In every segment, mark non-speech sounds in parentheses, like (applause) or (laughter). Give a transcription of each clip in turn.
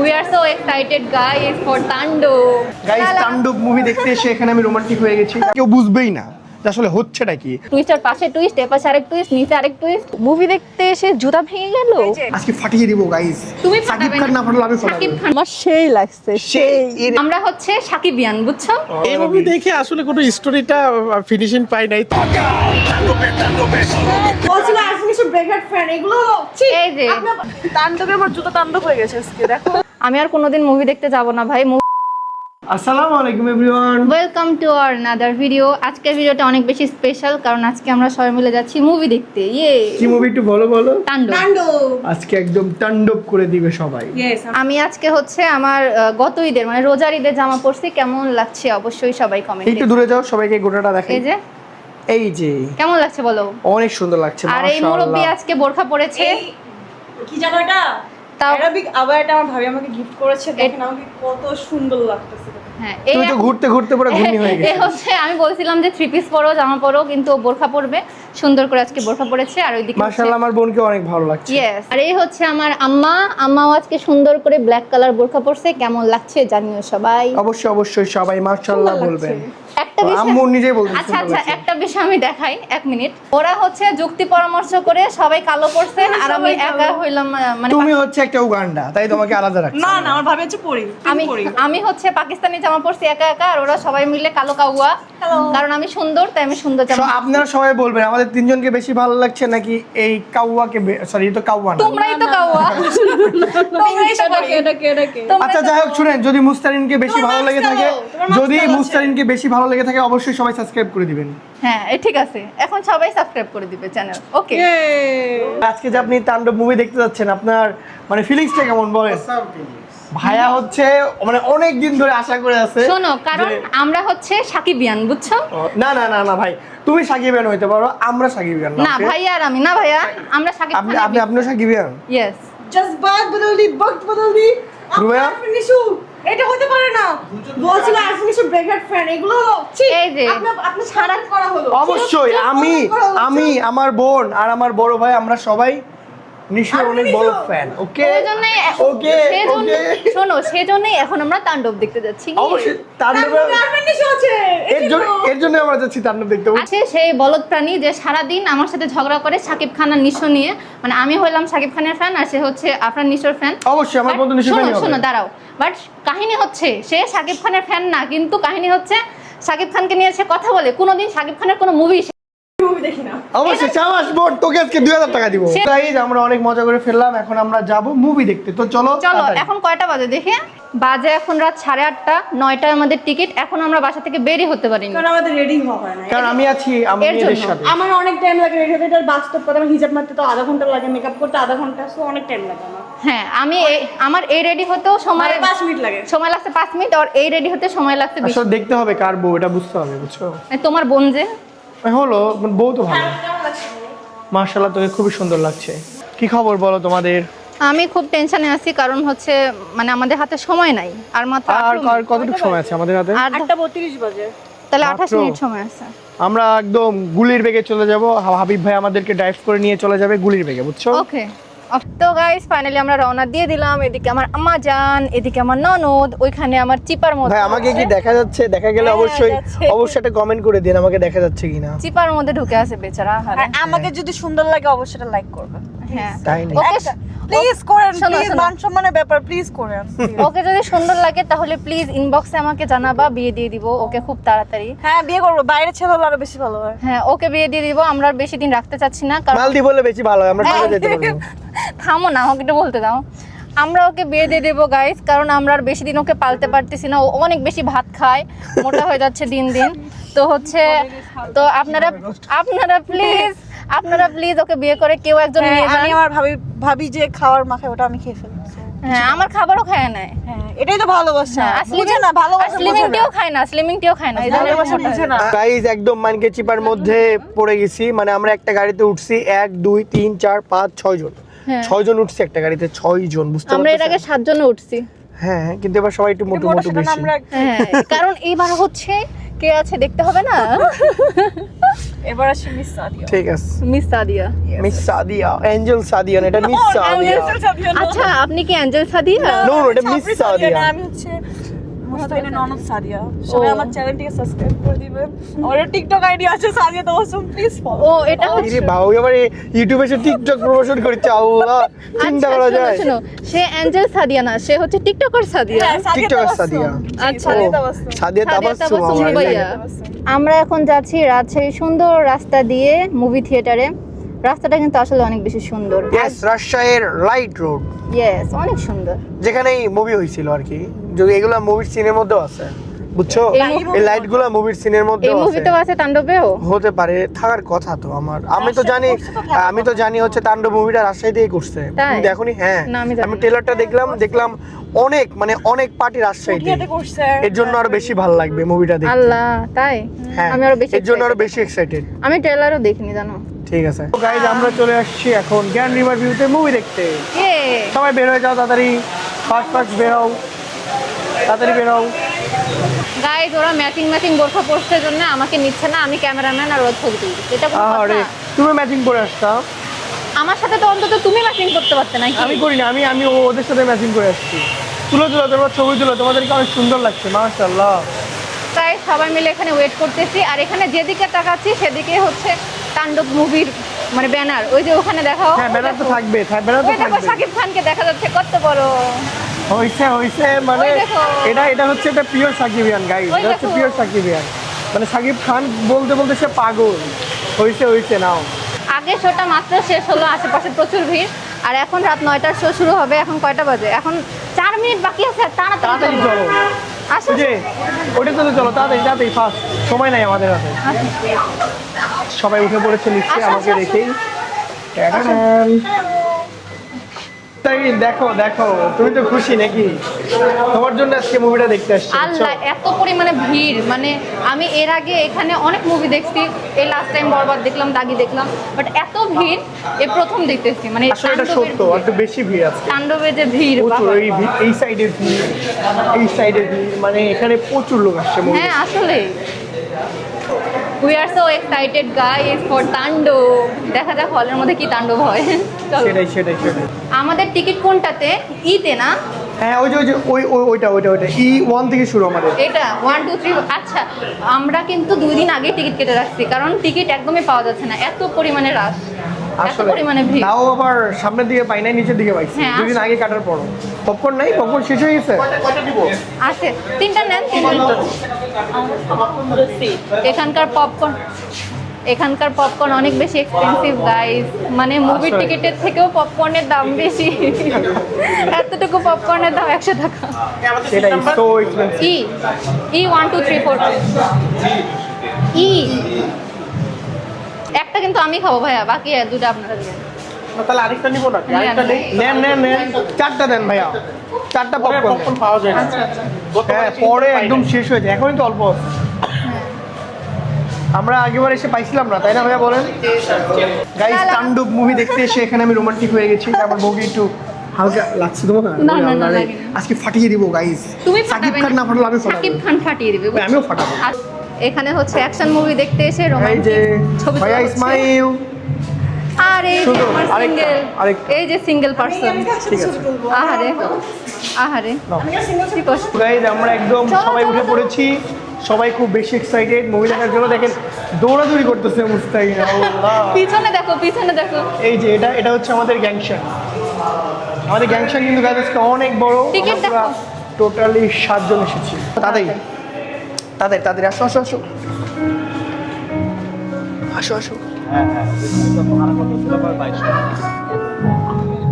We are so excited guys for Tandav guys Tandav movie দেখতে এসে এখানে আমি রোমান্টিক হয়ে গেছি। কেউ বুঝবেই না। যে আসলে হচ্ছেটা কি? টুইস্টার পাশে টুইস্ট এপাশে আরেক টুইস্ট নিচে আরেক টুইস্ট মুভি দেখতে এসে জুতা ভেঙে গেল? আজকে ফাটিয়ে দিব গাইস তুমি সাকিব খান না। ফাটলে আমি সাকিব খান আমার সেই লাগছে সেই। আমরা হচ্ছে সাকিবিয়ান বুঝছ? এই মুভি দেখে আসলে কোনো স্টোরিটা ফিনিশিং পাই নাই। হয়ে আমি আর কোনোদিন মুভি দেখতে যাব না ভাই। আসসালামু আলাইকুম everyone welcome to our another video আজকের ভিডিওটা অনেক বেশি স্পেশাল কারণ আজকে আমরা সবাই মিলে যাচ্ছি মুভি দেখতে। ইয়ে কি মুভি একটু বলো বলো? তাণ্ডব। তাণ্ডব। আজকে একদম তাণ্ডব করে দিবে সবাই। আমি আজকে হচ্ছে আমার গত ঈদের মানে রোজার ঈদের জামা পরছি। কেমন লাগছে অবশ্যই সবাই কমেন্ট একটু দূরে যাও সবাইকে গোটাটা দেখাই। এই যে। এই যে। কেমন লাগছে বলো? অনেক সুন্দর লাগছে আর এই মুরব্বী আজকে বোরখা পরেছে। কি জানো এটা? তাও আবার এটা আমার ভাবি আমাকে গিফট করেছে দেখেন আমাকে কত সুন্দর লাগতেছে। হ্যাঁ এই তো ঘুরতে ঘুরতে পুরো ঘুমি হয়ে (laughs) গেছে। হচ্ছে আমি বলছিলাম যে থ্রি পিস পরো জামা পরো কিন্তু বোরখা পরবে। সুন্দর করে আজকে বোরখা পরেছে আর ওইদিকে মাশাআল্লাহ আমার বোনকে অনেক ভালো লাগছে। ইয়েস আর এই হচ্ছে আমার আম্মা। আম্মাও আজকে সুন্দর করে ব্ল্যাক কালার বোরখা পরছে কেমন লাগছে জানিও সবাই। অবশ্যই অবশ্যই সবাই মাশাআল্লাহ বলবেন। একটা বিষয় আম্মু নিজেই বলছে আচ্ছা আচ্ছা একটা বিষয় আমি দেখাই এক মিনিট। ওরা হচ্ছে যুক্তি পরামর্শ করে সবাই কালো পরছেন আর আমি একা হইলাম মানে তুমি হচ্ছে একটা উগান্ডা তাই তোমাকে আলাদা রাখছে না না আমার ভাবি হচ্ছে পরি আমি আমি হচ্ছে পাকিস্তানি জামা পরছি একা একা আর ওরা সবাই মিলে কালো কাউয়া কারণ আমি সুন্দর তাই আমি সুন্দর জামা আপনারা সবাই বলবেন আমাদের তিনজনকে বেশি ভালো লাগছে নাকি এই কাউয়াকে সরি তো কাউয়া না তোমরাই তো কাউয়া তোমরাই তো আচ্ছা যাই হোক শুনেন যদি মুস্তারিনকে বেশি ভালো লেগে থাকে যদি। মুস্তারিনকে বেশি ভালো লেগে থাকে অবশ্যই সবাই সাবস্ক্রাইব করে দিবেন হ্যাঁ ঠিক আছে এখন সবাই সাবস্ক্রাইব করে দিবে চ্যানেল ওকে আজকে যে আপনি তাণ্ডব মুভি দেখতে যাচ্ছেন আপনার মানে ফিলিংসটা কেমন বলেন ভাইয়া হচ্ছে মানে অনেক দিন ধরে আশা করে আছে শোনো কারণ আমরা হচ্ছে সাকিবিয়ান বুঝছ? না না না না ভাই। তুমি সাকিবিয়ান হইতে পারো আমরা সাকিবিয়ান না ভাইয়া আর আমি না ভাইয়া আমরা সাকিব আপনি আপনি আপনিও সাকিবিয়ান? ইয়েস জাস্ট বাদ বদল দি বক্ত বদল দি রুয়া? ফিনিশু এটা হতে পারে না। বলছিল আজকে ব্রেকআউট ফ্যান এগুলো ছি, এই যে। আপনার আপনার সারা করা হলো। অবশ্যই আমি আমি আমার বোন আর আমার বড় ভাই আমরা সবাই নিশ্চয় অনেক বড় ফ্যান ওকে ওকে সেজন্য শোনো সেজন্যই এখন আমরা তাণ্ডব দেখতে যাচ্ছি। অবশ্যই তাণ্ডব আছে এর জন্য। এর জন্য আমরা যাচ্ছি তাণ্ডব দেখতে আছে সেই বলদ প্রাণী যে সারাদিন আমার সাথে ঝগড়া করে সাকিব খান আর নিশো নিয়ে। মানে আমি হইলাম সাকিব খানের ফ্যান আর সে হচ্ছে আপনার নিশোর ফ্যান অবশ্যই আমার বন্ধু নিশ্চয় শোনো শোনো দাঁড়াও। বাট কাহিনী হচ্ছে সে সাকিব খানের ফ্যান না কিন্তু কাহিনী হচ্ছে সাকিব খানকে নিয়ে সে কথা বলে। কোনোদিন সাকিব খানের কোনো মুভি অবশ্যই চামাস বোন তোকে আজকে দুই হাজার টাকা দিব। গাইজ আমরা অনেক মজা করে ফেললাম এখন আমরা যাব মুভি দেখতে। তো চলো চলো এখন কয়টা বাজে দেখে? বাজে এখন রাত সাড়ে আটটা নয়টায় আমাদের টিকিট এখন আমরা বাসা থেকে বেরই হতে পারিনি। কারণ আমাদের রেডি হওয়া হয় না। কারণ আমি আছি আমার এর সাথে। আমার অনেক টাইম লাগে রেডি হতে এটার বাস্তব কথা আমার হিজাব মারতে তো আধা ঘণ্টা লাগে মেকআপ করতে আধা ঘণ্টা সো অনেক টাইম লাগে আমার। হ্যাঁ আমি এই- আমার এই রেডি হতেও সময় মানে মিনিট লাগে। সময় লাগছে পাঁচ মিনিট আর এই রেডি হতে সময় লাগছে বিশ আসলে দেখতে হবে কার বউ এটা বুঝতে হবে বুঝছ? তোমার বোন যে? হলো বউ তো ভালো। কেমন মার্শাল্লাহ তোকে খুবই সুন্দর লাগছে। কি খবর বলো তোমাদের? আমি খুব টেনশনে আছি কারণ হচ্ছে মানে আমাদের হাতে সময় নাই আর মাত্র আর কতটুক সময় আছে আমাদের হাতে? আর আটটা বত্রিশ বাজে। তাহলে মাত্র? আঠাশ মিনিট সময় আছে। আমরা একদম গুলির বেগে চলে যাব। হাবিব ভাই আমাদেরকে ড্রাইভ করে নিয়ে চলে যাবে গুলির বেগে বুঝছ? ওকে তো গাইস ফাইনালি আমরা রওনা দিয়ে দিলাম। এদিকে আমার আম্মা জান এদিকে আমার ননদ ওইখানে আমার চিপার মধ্যে ভাই আমাকে কি দেখা যাচ্ছে? দেখা গেলে হ্যাঁ, অবশ্যই অবশ্যই একটা কমেন্ট করে দিন আমাকে দেখা যাচ্ছে কিনা। চিপার মধ্যে ঢুকে আছে বেচারা। আর আমাকে যদি সুন্দর লাগে অবশ্যই লাইক করবে হ্যাঁ। তাই নাকি? ওকে প্লিজ করেন প্লিজ মান সম্মানের ব্যাপার প্লিজ করেন। ওকে যদি সুন্দর লাগে তাহলে প্লিজ ইনবক্সে আমাকে জানাবা বিয়ে দিয়ে দিব ওকে খুব তাড়াতাড়ি। হ্যাঁ বিয়ে করব। বাইরে ছেলে হলে আরও বেশি ভালো হয়। হ্যাঁ ওকে বিয়ে দিয়ে দিব আমরা আর বেশি দিন রাখতে চাচ্ছি না কারণ মালদ্বীপ বলে বেশি ভালো হয় আমরা হ্যাঁ। চলে যেতে পারব। থামো না আমাকে একটু বলতে দাও। আমরা ওকে বিয়ে দিয়ে দেবো গাইস কারণ আমরা আর বেশি দিন ওকে পালতে পারতেছি না ও অনেক বেশি ভাত খায় মোটা হয়ে যাচ্ছে দিন দিন। তো হচ্ছে তো আপনারা আপনারা প্লিজ আপনারা প্লিজ ওকে বিয়ে করে কেউ একজন নিয়ে হ্যাঁ, আমি আমার ভাবি ভাবি যে খাওয়ার মাখায় ওটা আমি খেয়ে ফেলি হ্যাঁ আমার খাবারও খায় না। হ্যাঁ এটাই তো ভালোবাসা। হ্যাঁ, বুঝে না ভালোবাসা না। টিও খায় না স্লিমিং টিও খায় না ভালোবাসা বুঝে না। একদম মানকে চিপার মধ্যে পড়ে গেছি। মানে আমরা একটা গাড়িতে উঠছি এক দুই তিন চার পাঁচ ছয় জন। হ্যাঁ। ছয় জন উঠছি একটা গাড়িতে ছয় জন বুঝতে আমরা এর আগে সাতজনে উঠছি। হ্যাঁ কিন্তু এবার সবাই একটু মোটু বেশি। হ্যাঁ কারণ এইবার হচ্ছে কে আছে দেখতে হবে না? এবার আসি মিস সাদিয়া। ঠিক আছে। Miss Sadia. Miss Sadia Angel Sadia না, এটা মিস সাদিয়া। আচ্ছা আপনি কি অ্যাঞ্জেল সাদিয়া? নো এটা মিস সাদিয়া। আমি হচ্ছে মুস্তাহিনের ননদ সাদিয়া সবাই আমার চ্যানেলটিকে সাবস্ক্রাইব করে দিবেন আমার টিকটক আইডি আছে সাদিয়া তাবাসসুম প্লিজ ফলো ও এটা হচ্ছে ইরে বাবু এবার ইউটিউবে এসে টিকটক প্রমোশন করছে আল্লাহ চিন্তা আচ্ছা, করা যায় শোনো, সে অ্যাঞ্জেল সাদিয়া না সে হচ্ছে টিকটকার সাদিয়া। টিকটকের সাদিয়া আচ্ছা। সাদিয়া তাবাসসুম। আমরা এখন যাচ্ছি রাজশাহী সুন্দর রাস্তা দিয়ে মুভি থিয়েটারে রাস্তাটা কিন্তু আসলে অনেক বেশি সুন্দর। ইয়েস রাজশাহীর লাইট রোড ইয়েস অনেক সুন্দর। যেখানে মুভি হয়েছিল আর কি। যদি এগুলা মুভির সিনের মধ্যেও আছে বুঝছ? এই মু- এই লাইটগুলা মুভির সিনের এই মধ্যেও আছে। মুভিতেও আছে তাণ্ডবেও? হতে পারে থাকার কথা তো আমার। আমি তো জানি আমি তো জানি হচ্ছে তাণ্ডব মুভিটা রাজশাহীতেই করছে। দেখোনি হ্যাঁ আমি ট্রেলারটা দেখলাম দেখলাম অনেক মানে অনেক পার্টি রাজশাহীতে এর জন্য আরও বেশি ভালো লাগবে মুভিটা দেখতে। আল্লাহ তাই? হ্যাঁ আমি আরও বেশি এর জন্য আরও বেশি এক্সাইটেড আমি ট্রেলারও দেখিনি জানো? ঠিক আছে। গাইজ আমরা চলে আসছি এখন জ্ঞান রিভার ভিউতে মুভি দেখতে। সবাই বের হয়ে যাও তাড়াতাড়ি। ফার্স্ট ফার্স্ট বের হও। তাড়াতাড়ি বের হও। গাইজ ওরা ম্যাচিং ম্যাচিং বোরখা পরছে জন্য আমাকে নিচ্ছে না আমি ক্যামেরাম্যান আর ওর ছবি তুলছি। এটা কোনো কথা। তুমি ম্যাচিং করে আসতা? আমার সাথে তো অন্তত তুমি ম্যাচিং করতে পারতে নাকি? আমি করি না আমি আমি ও- ওদের সাথে ম্যাচিং করে আসছি। তুলো তুলো তোমার ছবি তুলো তোমাদেরকে অনেক সুন্দর লাগছে মাশাআল্লাহ। তাই সবাই মিলে এখানে ওয়েট করতেছি। আর এখানে যেদিকে তাকাচ্ছি সেদিকে হচ্ছে তাণ্ডব মুভির মানে ব্যানার ওই যে ওখানে দেখাও। হ্যাঁ ব্যানার তো থাকবে ব্যানার তো থাকবে। শাকিব খানকে দেখা যাচ্ছে কত বড়। হইছে হইছে মানে এটা এটা হচ্ছে একটা পিওর সাকিবিয়ান ওই এটা হচ্ছে পিওর সাকিবিয়ান মানে সাকিব খান বলতে বলতে সে পাগল। হইছে হইছে নাও। আগে শোটা মাত্র শেষ হলো আশেপাশে প্রচুর ভিড় আর এখন রাত নয়টার শো শুরু হবে এখন কয়টা বাজে? এখন চার মিনিট বাকি আছে তাড়াতাড়ি তাড়াতাড়ি চলো। যে ওটা তো চলো তাড়াতাড়ি তাড়াতাড়ি ফাস্ট। সময় নাই আমাদের হাতে। সবাই উঠে পড়েছে আসো, আমাকে। রেখেই দেখো দেখো তুমি তো খুশি নাকি? তোমার জন্য আজকে মুভিটা দেখতে আসছি আল্লাহ এত পরিমাণে ভিড় মানে আমি এর আগে এখানে অনেক মুভি দেখছি এই লাস্ট টাইম বরবাদ দেখলাম দাগি দেখলাম বাট এত ভিড় এই প্রথম দেখতেছি মানে আসলে এটা সত্য একটু বেশি ভিড় আছে তাণ্ডবে যে ভিড় এই এই সাইডের ভিড় এই সাইডের ভিড় মানে এখানে প্রচুর লোক আসছে মুভি হ্যাঁ আসলে we are so excited guys for Tandav দেখা যাক হলের মধ্যে কি তাণ্ডব হয়। সেটাই সেটাই সেটাই। আমাদের টিকিট কোনটাতে? ইতে না? হ্যাঁ ওই যে ওই যে ওই ওই- ওইটা ওইটা ওইটা। ই ওয়ান থেকে শুরু আমাদের। এটা ওয়ান টু থ্রি আচ্ছা আমরা কিন্তু দুই দিন আগে টিকিট কেটে রাখছি কারণ টিকিট একদমই পাওয়া যাচ্ছে না। এত পরিমাণে রাশ আসলে তাও আবার সামনের দিকে পাই নাই নিচের দিকে পাইছি। হ্যাঁ, দুদিন আগে কাটার পর পপকর্ন নাই? পপকর্ন শেষ হয়ে গেছে? আছে। তিনটা নেন তিনটা। এখানকার পপকর্ন এখানকার পপকর্ন অনেক বেশি এক্সপেন্সিভ গাইস মানে মুভির আসলে। টিকিটের থেকেও পপকর্নের দাম বেশি। এতটুকু পপকর্নের দাম একশো টাকা। ই ই ওয়ান টু থ্রি ফোর ই কিন্তু আমি খাব ভাইয়া বাকি দুটো আপনারা দেবেন। তাহলে আরেকটা নিবো না আরেকটা নেন নেন নেন। চারটা দেন ভাইয়া। চারটা পপকর্ন পপকর্ন পাওয়া যায় না। আচ্ছা আচ্ছা। হ্যাঁ পরে একদম শেষ হয়ে যায় এখনই তো অল্প। আমরা আগেবার এসে পাইছিলাম না তাই না ভাইয়া বলেন? গাইস তাণ্ডব মুভি দেখতে এসে এখানে আমি রোমান্টিক হয়ে গেছি। আমার বউকে একটু হালকা লাগছে না। আজকে ফাটিয়ে দিব গাইস তুমি সাকিব খান না। ফাটলে আমি ফাটাবো। সাকিব খান ফাটিয়ে দিবে বুঝছ? আমিও ফাটাবো। এখানে হচ্ছে অ্যাকশন মুভি দেখতে এসে রোমান্টিক ছবি ইসমাইল আর এই যে আমার সিঙ্গেল। এই যে সিঙ্গেল পারসন আহারে আহারে। গাইজ আমরা একদম সবাই উঠে পড়েছি। সবাই খুব বেশি এক্সাইটেড মুভি দেখার জন্য দেখেন দৌড়াদৌড়ি করতেছে মুস্তাকিন পিছনে দেখো পিছনে দেখো। এই যে এটা এটা হচ্ছে আমাদের গ্যাংশন আমাদের গ্যাংশন কিন্তু গাইজ অনেক বড়। দেখো। টোটালি সাতজন এসেছি। তাদের। তাদের তাদের আসো আসো আসো আসো আসো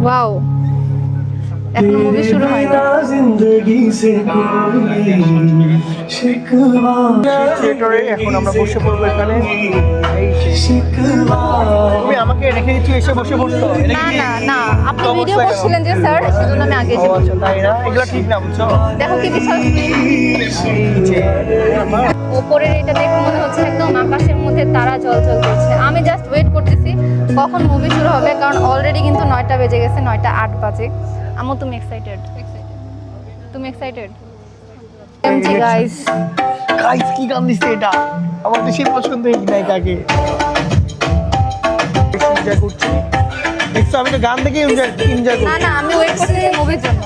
ওয়াও এখন মুভি শুরু হয়। এখন আমরা যে স্যার না? ওপরের এটা দেখে মনে হচ্ছে একদম আকাশের মধ্যে তারা জল জল করছে। আমি জাস্ট ওয়েট করতেছি কখন মুভি শুরু হবে কারণ অলরেডি কিন্তু নয়টা বেজে গেছে নয়টা আট বাজে। আমু তুমি এক্সাইটেড তুমি এক্সাইটেড এমজি গাইস গাইস কি গান দিচ্ছে এটা? আমার তো সেই পছন্দ এই নায়িকাকে এনজয় করছি। দেখছ আমি তো গান দেখে এনজয় এনজয় না করছি না আমি ওয়েট করতেছি মুভির জন্য।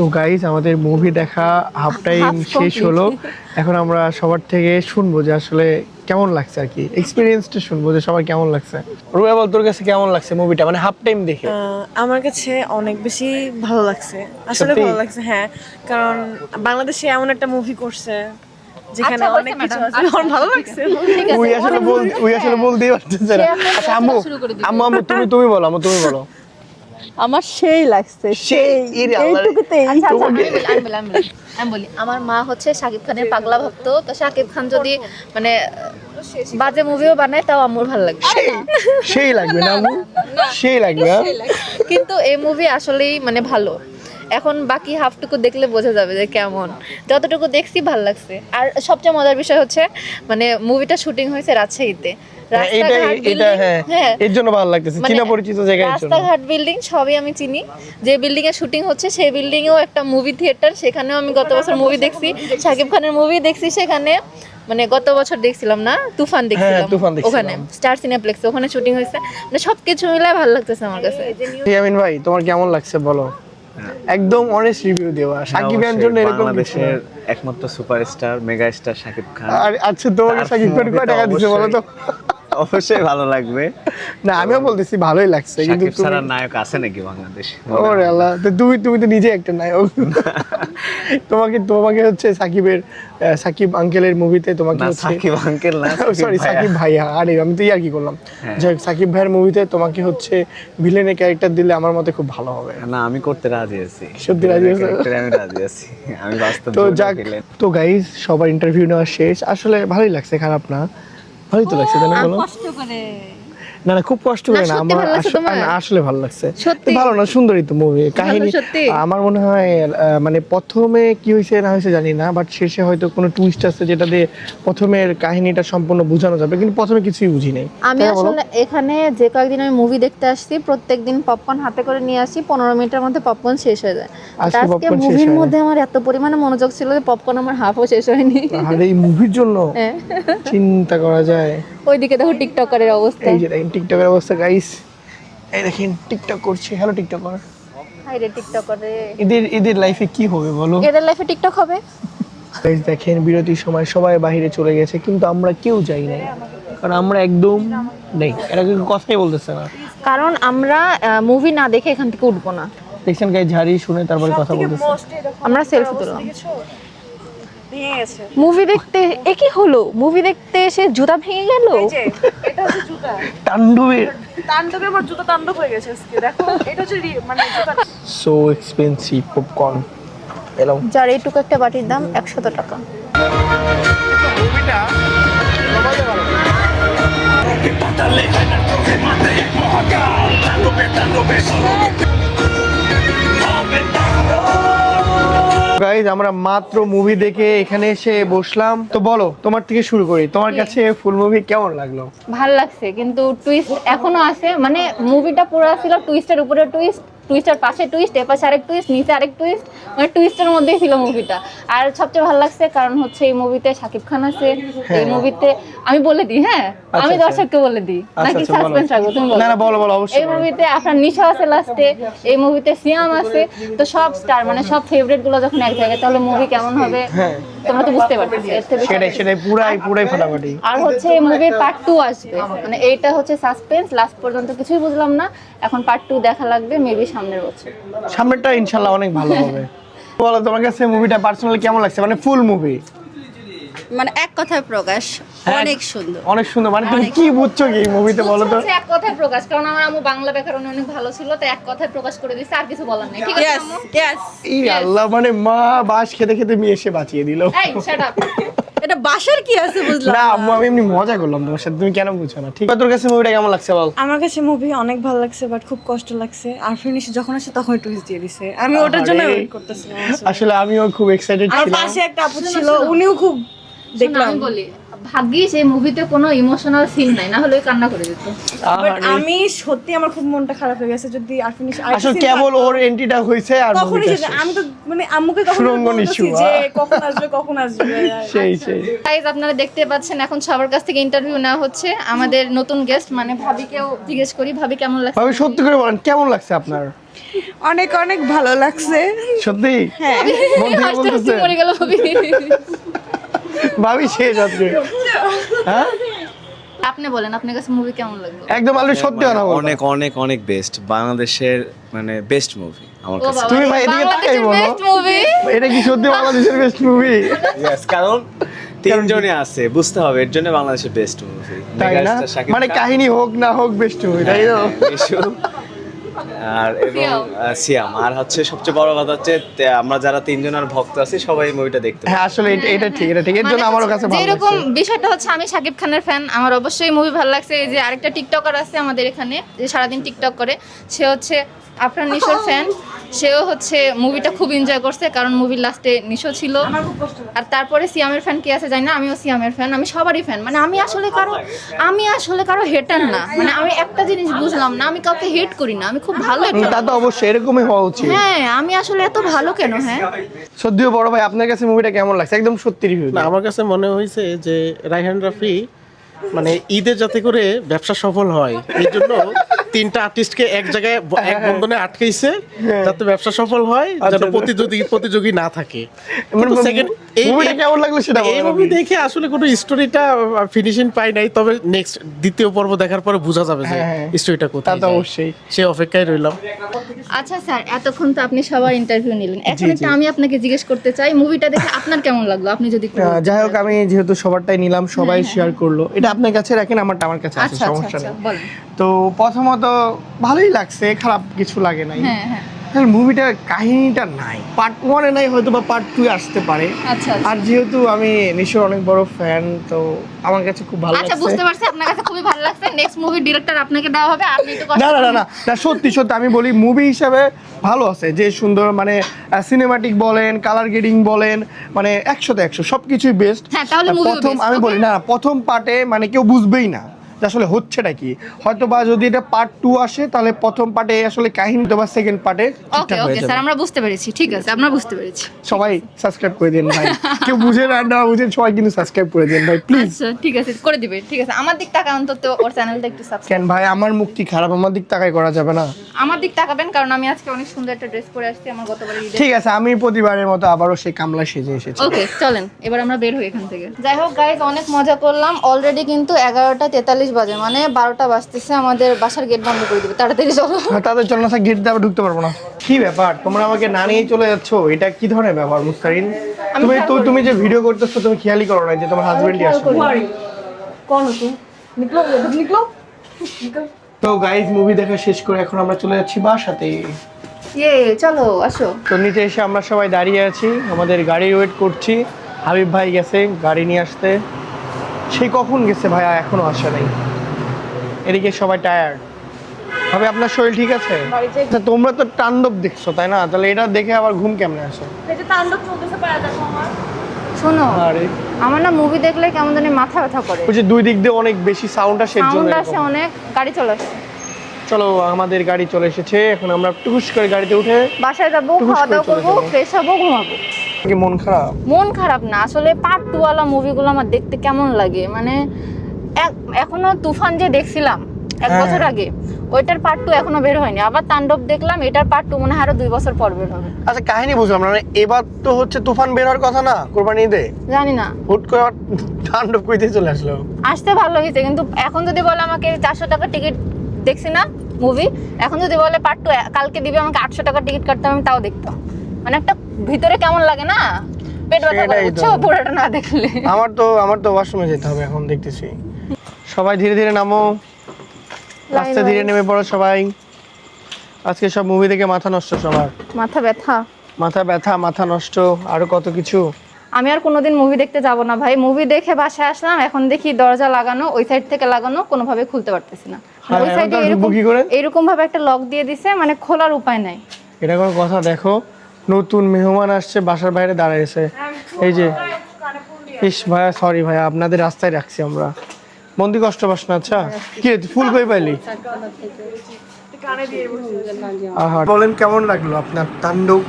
তো গাইজ আমাদের মুভি দেখা হাফ টাইম শেষ. হলো। এখন আমরা সবার থেকে শুনব যে আসলে কেমন লাগছে আর কি। এক্সপিরিয়েন্সটা শুনব যে সবার কেমন লাগছে। রুয়া বল তোর কাছে কেমন লাগছে মুভিটা মানে হাফ টাইম দেখে। আহ, আমার কাছে অনেক বেশি ভালো লাগছে। আসলে ভালো লাগছে হ্যাঁ। কারণ বাংলাদেশে এমন একটা মুভি করছে যেখানে আচ্ছা, অনেক কিছু আছে। আমার ভালো লাগছে। ঠিক উই আসলে বল উই আসলে বলতেই পারতেছে না। আচ্ছা। আম্মু আম্মু তুমি তুমি বলো আম্মু তুমি বলো। আমার সেই লাগছে সেই। এইটুকুতেই আচ্ছা আচ্ছা আমি বলি, আমি বলি, আমি বলি। আমি বলি আমার মা হচ্ছে শাকিব খানের পাগলা ভক্ত তো শাকিব খান যদি মানে বাজে মুভিও বানায় তাও আমার ভালো লাগবে। সেই লাগবে না সেই লাগবে? কিন্তু এই মুভি আসলেই মানে ভালো। এখন বাকি হাফটুকু দেখলে বোঝা যাবে যে কেমন। যতটুকু দেখছি ভালো লাগছে। আর সবচেয়ে মজার বিষয় হচ্ছে মানে মুভিটা শুটিং হয়েছে রাজশাহীতে। এটা রাস্তাঘাট এটা হ্যাঁ। হ্যাঁ। এর জন্য ভালো লাগতেছে। মানে চীনা পরিচিত জায়গায় রাস্তাঘাট বিল্ডিং সবই আমি চিনি। যে বিল্ডিং এ শুটিং হচ্ছে সেই বিল্ডিং এও একটা মুভি থিয়েটার সেখানেও আমি গত বছর মুভি দেখছি। শাকিব খানের মুভি দেখছি সেখানে। মানে গত বছর দেখছিলাম না তুফান দেখছিলাম হ্যাঁ। ওখানে। স্টার সিনেপ্লেক্স ওখানে শুটিং হয়েছে। মানে সবকিছু মিলে ভালো লাগতেছে আমার কাছে। ইয়ামিন ভাই তোমার কেমন লাগছে বলো? একদম অনেস্ট রিভিউ দেওয়া সাকিব জন্য এরকম বাংলাদেশের। একমাত্র superstar mega star Shakib Khan. আর আচ্ছা তোমাকে সাকিব খান কয় টাকা দিছে বলো তো? অবশ্যই ভালো লাগবে। না আমিও বলতেছি ভালোই লাগছে কিন্তু তুমি ছাড়া নায়ক আছে নাকি বাংলাদেশে? ওরে আল্লাহ তো তুমি তুমি তো নিজে একটা নায়ক। (laughs) তোমাকে তোমাকে হচ্ছে সাকিবের সাকিব আঙ্কেলের মুভিতে তোমাকে হচ্ছে সাকিব আঙ্কেল না (laughs) সরি সাকিব ভাইয়া। আরে আমি তো ইয়ার কি করলাম? হ্যাঁ। যাই সাকিব ভাইয়ের মুভিতে তোমাকে হচ্ছে ভিলেনের ক্যারেক্টার দিলে আমার মতে খুব ভালো হবে। না আমি করতে রাজি আছি। সত্যি রাজি আছো? আমি রাজি আছি। আমি বাস্তব তো যাক তো গাইস সবার ইন্টারভিউ নেওয়া শেষ। আসলে ভালোই লাগছে খারাপ না। ভালোই তো লাগছে তাই না বলো কষ্ট করে না না খুব কষ্ট করে না আমার আসলে ভালো লাগছে। সত্যি? ভালো না সুন্দরই তো মুভি কাহিনী। আমার মনে হয় মানে প্রথমে কি হয়েছে না হয়েছে জানি না বাট শেষে হয়তো কোনো টুইস্ট আছে যেটা দিয়ে প্রথমের কাহিনীটা সম্পূর্ণ বোঝানো যাবে কিন্তু প্রথমে কিছুই বুঝি নাই। আমি? আসলে এখানে যে কয়েকদিন আমি মুভি দেখতে আসছি প্রত্যেকদিন পপকর্ন হাতে করে নিয়ে আসি পনেরো মিনিটের মধ্যে পপকর্ন শেষ হয়ে যায়। আজকে মুভির মধ্যে আমার এত পরিমাণে মনোযোগ ছিল যে পপকর্ন আমার হাফও শেষ হয়নি। আর এই মুভির জন্য? হ্যাঁ। চিন্তা করা যায়। ওইদিকে দেখো টিকটকারের অবস্থা। এই যে টিকটকের অবস্থা গাইস এই দেখেন টিকটক করছে। Hello TikToker. হাই রে টিকটকারে এদের এদের লাইফে কি হবে বলো? এদের লাইফে টিকটক হবে? গাইস দেখেন বিরতির সময় সবাই বাইরে চলে গেছে কিন্তু আমরা কেউ যাই নাই। কারণ আমরা একদম নেই। এরা কিন্তু কথাই বলতেছে না। কারণ আমরা মুভি না দেখে এখান থেকে উঠবো না। দেখছেন গাই ঝাড়ি শুনে তারপরে কথা বলতেছে। আমরা সেলফি তুললাম। ভেঙে গেছে মুভি দেখতে এ কি হলো? মুভি দেখতে এসে জুতা ভেঙে গেল? এই যে এটা হচ্ছে জুতা। তাণ্ডবের। তাণ্ডবে আমার জুতা তাণ্ডব হয়ে গেছে আজকে দেখো এটা হচ্ছে মানে জুতা। সো এক্সপেন্সিভ পপকর্ন এলাম যার এইটুকু একটা বাটির দাম একশত টাকা। গাইজ আমরা মাত্র মুভি দেখে এখানে এসে বসলাম। তো বলো তোমার থেকে শুরু করি। তোমার কাছে ফুল মুভি কেমন লাগল? ভালো লাগছে কিন্তু টুইস্ট এখনও আছে। মানে মুভিটা পুরো ছিল টুইস্টের উপরে টুইস্ট টুইস্টের পাশে টুইস্ট এ পাশে আরেক টুইস্ট নিচে আরেক টুইস্ট মানে টুইস্টের মধ্যেই ছিল মুভিটা আর সবচেয়ে ভালো লাগছে কারণ হচ্ছে এই মুভিতে শাকিব খান আছে। এই মুভিতে আমি বলে দিই হ্যাঁ? আমি আচ্ছা। দর্শককে বলে দিই। আচ্ছা, নাকি আচ্ছা, সাসপেন্স রাখব তুমি বলো। না না বলো বলো অবশ্যই এই মুভিতে আপনার নিশা আছে লাস্টে এই মুভিতে সিয়াম আছে। তো সব স্টার মানে সব ফেভারিটগুলো যখন এক জায়গায় তাহলে মুভি কেমন হবে? হ্যাঁ। তোমরা তো বুঝতে পারছ সেটাই সেটাই পুরাই পুরাই ফাটাফাটি। আর হচ্ছে এই মুভির পার্ট টু আসবে। মানে এইটা হচ্ছে সাসপেন্স লাস্ট পর্যন্ত কিছুই বুঝলাম না। এখন পার্ট টু দেখা লাগবে মেবি সামনের বছর। সামনেরটা ইনশাল্লাহ অনেক ভালো হবে। (laughs) বলো তোমার কাছে মুভিটা পার্সোনালি কেমন লাগছে? মানে ফুল মুভি মানে এক কথায় প্রকাশ হ্যাঁ। অনেক সুন্দর। অনেক সুন্দর। মানে তুমি কি বুঝছ কি মুভিতে বলো তো? এক কথায় প্রকাশ কারণ আমার আম্মু বাংলা ব্যাকরণে অনেক ভালো ছিল তো এক কথায় প্রকাশ করে দিচ্ছে আর কিছু বলার নেই। ঠিক আছে ইয়েস আম্মু? ইয়েস আল্লাহ মানে মা বাস খেতে খেতে মেয়ে এসে বাঁচিয়ে দিল। এই শাট আপ (laughs) এটা বাসার কি আছে বুঝলাম না না। আম্মু আমি এমনি মজা করলাম তোমার সাথে। তুমি কেন বুঝছ না? ঠিক? আছে তোর কাছে মুভিটা কেমন লাগছে বল? আমার কাছে মুভি অনেক ভালো লাগছে বাট খুব কষ্ট লাগছে। আর ফিনিশ যখন আসে তখন টুইস্ট দিয়ে দিছে। আমি ওটার জন্য। ওয়েট করতেছিলাম আসলে। আমিও খুব এক্সাইটেড ছিলাম। আর পাশে একটা আপু ছিল উনিও খুব দেখলাম। বলি। ভাগ্যিস এই মুভিতে কোনো ইমোশনাল সিন নাই না হলে কান্না করে দিত বাট আমি সত্যি আমার খুব মনটা খারাপ হয়ে গেছে যদি আর ফিনিশ আসলে কেবল ওর এন্ট্রিটা হয়েছে আর সেটা- আমি তো মানে আম্মুকে কখন issue, যে কখন আসবে কখন আসবে। সেই সেই। গাইজ আপনারা দেখতে পাচ্ছেন এখন সবার কাছ থেকে ইন্টারভিউ নেওয়া হচ্ছে। আমাদের নতুন গেস্ট মানে ভাবিকেও জিজ্ঞেস করি ভাবি কেমন লাগছে? ভাবি সত্যি করে বলেন কেমন লাগছে আপনার? অনেক অনেক ভালো লাগছে। সত্যি? মন থেকে বলতেছে। মরে গেল ভাবি। ভাবি শেষ আজকে হ্যাঁ? আপনি বলেন আপনার কাছে মুভি কেমন লাগল? একদম আলু সত্যি কথা অনেক অনেক অনেক বেস্ট বাংলাদেশের মানে বেস্ট মুভি আমার কাছে। তুমি ভাই এদিকে তাকাই বলো। এটা কি সত্যি বাংলাদেশের বেস্ট মুভি কারণ তিনজনই আছে বুঝতে হবে এর জন্য বাংলাদেশের বেস্ট মুভি তাই না? মানে কাহিনী হোক না হোক বেস্ট মুভি তাই তো? আর এবং সিয়াম। আর হচ্ছে সবচেয়ে বড় কথা হচ্ছে আমরা যারা তিনজনের ভক্ত আছি সবাই মুভিটা দেখতে হ্যাঁ আসলে এটা- ঠিক এটা ঠিক। এর জন্য আমারও কাছে ভালো এরকম বিষয়টা হচ্ছে আমি সাকিব খানের ফ্যান আমার অবশ্যই মুভি ভালো লাগছে। এই যে আরেকটা টিকটকার আছে আমাদের এখানে যে সারাদিন টিকটক করে সে হচ্ছে আফরান নিশোর ফ্যান সেও হচ্ছে মুভিটা খুব এনজয় করছে কারণ মুভির লাস্টে নিশো ছিল। আর তারপরে সিয়ামের ফ্যান কি আছে জানি না আমিও সিয়ামের ফ্যান আমি সবারই ফ্যান মানে আমি আসলে কারও আমি আসলে কারও হেটার না। মানে আমি একটা জিনিস বুঝলাম না আমি কাউকে হেট করি না আমি খুব ভালো তা তো অবশ্যই এরকমই হওয়া উচিত। হ্যাঁ আমি আসলে এত ভালো কেন হ্যাঁ? সত্যিও বড় ভাই আপনার কাছে মুভিটা কেমন লাগছে? একদম সত্যি রিভিউ না আমার কাছে মনে হয়েছে যে রাইহান রাফি মানে ঈদে যাতে করে ব্যবসা সফল হয় এই জন্য তিনটা আর্টিস্টকে এক জায়গায় এক বন্ধনে আটকেইছে যাতে ব্যবসা সফল হয় যেন আচ্ছা। প্রতিযোগী প্রতিযোগী না থাকে। মানে মুভিটা কেমন লাগল সেটা এই মুভি দেখে আসলে কোনো স্টোরিটা ফিনিশিং পাই নাই তবে নেক্সট দ্বিতীয় পর্ব দেখার পরে বোঝা যাবে যে হ্যাঁ, হ্যাঁ। স্টোরিটা কোথায় তো অবশ্যই। সে অপেক্ষায় রইলাম। আচ্ছা স্যার এতক্ষণ তো আপনি সবার ইন্টারভিউ নিলেন। এখন একটু। আমি আপনাকে জিজ্ঞেস করতে চাই মুভিটা দেখে আপনার কেমন লাগল? আপনি যদি। যাই হোক আমি যেহেতু সবারটাই নিলাম সবাই শেয়ার করল। এটা আপনার কাছে রাখেন আমারটা আমার কাছে আছে আচ্ছা আচ্ছা সমস্যা আচ্ছা নেই। তো প্রথমত ভালোই লাগছে খারাপ কিছু লাগে নাই। হ্যাঁ হ্যাঁ। মুভিটার কাহিনীটা নাই। পার্ট ওয়ানে নাই হয়তো বা পার্ট টু আসতে পারে। আচ্ছা আচ্ছা। আর যেহেতু আমি নিশোর অনেক বড় ফ্যান তো আমার কাছে খুব ভালো আচ্ছা বুঝতে পারছি আপনার কাছে খুবই ভালো লাগছে। নেক্সট মুভি ডিরেক্টর আপনাকে দেওয়া হবে আপনি কষ্ট না না না না না সত্যি সত্যি আমি বলি মুভি হিসাবে ভালো আছে। যে সুন্দর মানে সিনেমাটিক বলেন কালার গ্রেডিং বলেন মানে একশোতে একশো সব কিছুই বেস্ট হ্যাঁ, তাহলে প্রথম আমি বলি না প্রথম পার্টে মানে কেউ বুঝবেই না। যে আসলে হচ্ছেটা কি? হয়তো বা যদি এটা পার্ট টু আসে তাহলে প্রথম পার্টে আসলে কাহিনী তো বা সেকেন্ড পার্টে ওকে ওকে স্যার আমরা বুঝতে পেরেছি। ঠিক আছে আমরা বুঝতে পেরেছি। সবাই সাবস্ক্রাইব করে দিন ভাই। (laughs) কেউ বুঝে না না বুঝে সবাই কিন্তু সাবস্ক্রাইব করে দিন ভাই প্লিজ আচ্ছা ঠিক আছে করে দিবে ঠিক আছে। আমার দিক তাকান অন্তত ওর চ্যানেলটা একটু সাবস্ক্রাইব কেন ভাই আমার মুক্তি খারাপ? আমার দিক তাকাই করা যাবে না। আমার দিক তাকাবেন কারণ আমি আজকে অনেক সুন্দর একটা ড্রেস পরে আসছি আমার গতবারের ঈদে ঠিক আছে আমি প্রতিবারের মতো আবারও সেই কামলা সেজে এসেছি। ওকে চলেন এবার আমরা বের হই এখান থেকে। যাই হোক গাইজ অনেক মজা করলাম। অলরেডি কিন্তু এগারোটা তেতাল্লিশ বাজে মানে বারোটা বাজতেছে আমাদের বাসার গেট বন্ধ করে দিবে তাড়াতাড়ি চলো। আর তাদের জন্য গেট দিয়ে আবার ঢুকতে পারব না। কি ব্যাপার? তোমরা আমাকে না নিয়ে চলে যাচ্ছ? এটা কি ধরনের ব্যাপার মুস্তারিন? তুমি তো তুমি যে ভিডিও করতেছো তুমি খেয়ালই করো না যে তোমার হাজবেন্ডই আসবে কোন তো নিকলো নিকলো। তো গাইজ মুভি দেখা শেষ করে এখন আমরা চলে যাচ্ছি বাসাতে। ইয়ে চলো আসো। তো নিচে এসে আমরা সবাই দাঁড়িয়ে আছি আমাদের গাড়ি ওয়েট করছি। হাবিব ভাই গেছে গাড়ি নিয়ে আসতে। সেই কখন গেছে ভাইয়া? এখনও আসে নাই। এদিকে সবাই টায়ার্ড ভাবে আপনার শরীর ঠিক আছে? তোমরা তো তাণ্ডব দেখছ তাই না? তাহলে এটা দেখে আবার ঘুম কেমনে আসে? তাণ্ডব চলতেছে পায়া দেখো আমার। শোনো আরে। আমার না মুভি দেখলে কেমন জানি মাথা ব্যথা করে। ওই যে দুই দিক দিয়ে অনেক বেশি সাউন্ড আসে এর সাউন্ড আসে অনেক গাড়ি চলে আসে। চলো আমাদের গাড়ি চলে এসেছে। এখন আমরা টুকুস করে গাড়িতে উঠে বাসায় যাব খাওয়া দাওয়া করব ফ্রেশ হব ঘুমাবো। কি মন খারাপ? মন খারাপ না। আসলে পার্ট টু ওয়ালা মুভিগুলো আমার দেখতে কেমন লাগে? মানে এখনও তুফান যে দেখছিলাম এক হ্যাঁ। বছর আগে ওইটার পার্ট টু এখনও বের হয়নি। আবার তাণ্ডব দেখলাম এটার পার্ট টু মনে হয় আরও দুই বছর পর বের হবে। আচ্ছা কাহিনী বুঝলাম না। মানে এবার তো হচ্ছে তুফান বের হওয়ার কথা না কোরবানি ঈদে? জানি না। হুট করে তাণ্ডব কইতে চলে আসলো। আসতে ভালো হয়েছে কিন্তু এখন যদি বলে আমাকে চারশো টাকা টিকিট দেখছি না মুভি এখন যদি বলে পার্ট টু কালকে দিবে আমাকে আটশো টাকা টিকিট কাটতে আমি তাও দেখতাম। মানে একটা ভিতরে কেমন লাগে না? পেট ব্যথা করে বুঝছ? পুরোটা না দেখলে। আমার তো আমার তো ওয়াশরুমে যেতে হবে এখন দেখতেছি। সবাই ধীরে ধীরে নামো। আস্তে ধীরে নেমে পড়ো সবাই। আজকে সব মুভি দেখে মাথা নষ্ট সবার। মাথা ব্যথা। মাথা ব্যথা মাথা নষ্ট আরও কত কিছু। আমি আর কোনোদিন মুভি দেখতে যাব না ভাই। মুভি দেখে বাসায় আসলাম এখন দেখি দরজা লাগানো ওই সাইড থেকে লাগানো কোনোভাবে খুলতে পারতেছি না। ওই সাইডে এরকম ভাবে একটা লক দিয়ে দিছে মানে খোলার উপায় নাই। এটা কোনো কথা দেখো। নতুন মেহমান আসছে বাসার বাইরে দাঁড়াইছে। এই যে ইস ভাইয়া সরি ভাইয়া আপনাদের রাস্তায় রাখছি আমরা। মন্দি কষ্ট পাস না আচ্ছা? কি ফুল কই পাইলি? আহা। বলেন কেমন লাগল আপনার তাণ্ডব?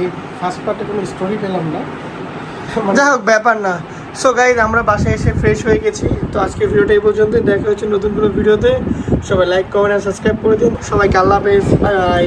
এই ফার্স্ট পার্টে কোনো স্টোরি পেলাম না। যাই হোক ব্যাপার না। সো গাইজ আমরা বাসায় এসে ফ্রেশ হয়ে গেছি। তো আজকে ভিডিওটা এই পর্যন্ত দেখা হচ্ছে নতুন কোনো ভিডিওতে। সবাই লাইক কমেন্ট আর সাবস্ক্রাইব করে দিন। সবাইকে আল্লাহ হাফেজ। Bye bye